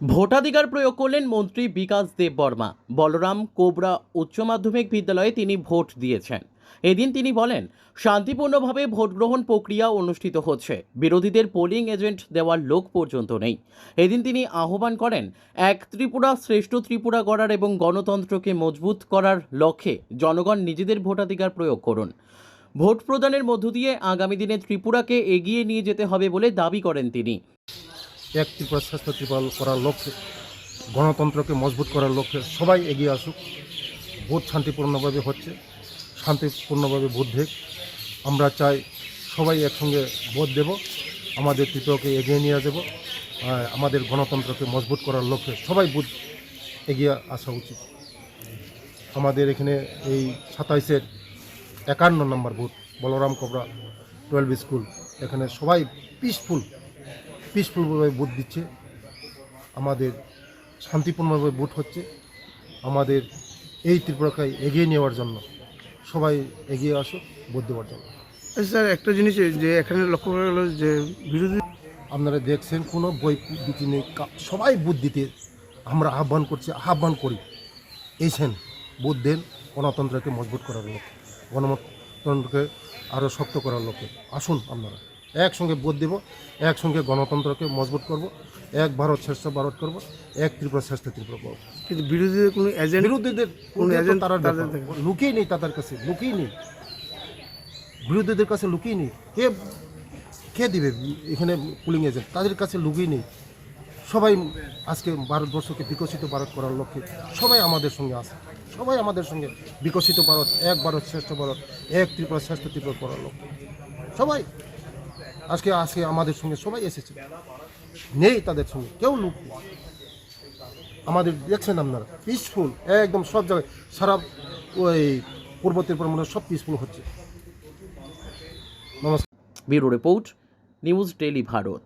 ভোটাধিকার প্রয়োগ করলেন মন্ত্রী বিকাশ দেব বর্মা। বলরাম কোবরা উচ্চ মাধ্যমিক বিদ্যালয়ে তিনি ভোট দিয়েছেন। এদিন তিনি বলেন, শান্তিপূর্ণভাবে ভোট গ্রহণ প্রক্রিয়া অনুষ্ঠিত হচ্ছে। বিরোধীদের পোলিং এজেন্ট দেওয়ার লোক পর্যন্ত নেই। এদিন তিনি আহ্বান করেন, এক ত্রিপুরা শ্রেষ্ঠ ত্রিপুরা গড়ার এবং গণতন্ত্রকে মজবুত করার লক্ষ্যে জনগণ নিজেদের ভোটাধিকার প্রয়োগ করুন। ভোট প্রদানের মধ্য দিয়ে আগামী দিনে ত্রিপুরাকে এগিয়ে নিয়ে যেতে হবে বলে দাবি করেন তিনি। এক ত্রিপুরা শ্রেষ্ঠ ত্রিপুরা করার লক্ষ্যে, গণতন্ত্রকে মজবুত করার লক্ষ্যে সবাই এগিয়ে আসুক। ভোট শান্তিপূর্ণভাবে হচ্ছে, শান্তিপূর্ণভাবে ভোট দেখ আমরা চাই সবাই একসঙ্গে ভোট দেব, আমাদের ত্রিপুরাকে এগিয়ে নিয়ে যাব আমাদের গণতন্ত্রকে মজবুত করার লক্ষ্যে সবাই ভোট এগিয়ে আসা উচিত। আমাদের এখানে এই সাতাইশের একান্ন number booth Balaram Kobra twelve school. এখানে সবাই পিসফুল পিসফুলভাবে ভোট দিচ্ছে। আমাদের শান্তিপূর্ণভাবে ভোট হচ্ছে। আমাদের এই ত্রিপুরাকে এগিয়ে নেওয়ার জন্য সবাই এগিয়ে আসুক ভোট দেওয়ার জন্য। আচ্ছা স্যার একটা জিনিস যে এখানে লক্ষ্য করা গেল যে বিরোধী আপনারা দেখছেন কোনো বই দিতে নেই। সবাই বুথ দিতে আমরা আহ্বান করছি আহ্বান করি। এইছেন বুথ দেন গণতন্ত্রকে মজবুত করার লক্ষ্যে গণতন্ত্রকে আরও শক্ত করার লক্ষ্যে। আসুন আপনারা। একসঙ্গে ভোট দেব একসঙ্গে গণতন্ত্রকে মজবুত করব এক ভারত শ্রেষ্ঠ ভারত করব এক ত্রিপুরা শ্রেষ্ঠ ত্রিপুরা করব। কিন্তু বিরোধীদের কোনো এজেন্ট বিরোধীদের কোন এজেন্ট তারা। লুকিয়ে নেই তাদের কাছে লুকিয়ে নেই। বিরোধীদের কাছে লুকিয়ে নেই। কে কে দিবে এখানে পুলিং এজেন্ট তাদের কাছে লুকিয়ে নেই। সবাই আজকে ভারতবর্ষকে বিকশিত ভারত করার লক্ষ্যে সবাই আমাদের সঙ্গে আছে। সবাই আমাদের সঙ্গে বিকশিত ভারত এক ভারত শ্রেষ্ঠ ভারত এক ত্রিপুরা শ্রেষ্ঠ ত্রিপুরা করার লক্ষ্যে। সবাই। আজকে আজকে আমাদের সঙ্গে সবাই এসেছে। নেই তাদের সঙ্গে, কেউ লুক আমাদের দেখছেন আপনারা পিসফুল একদম সব জায়গায়, সারা ওই পূর্ব পর মনে সব পিসফুল হচ্ছে। নমস্কার। Bureau report, news daily Bharat.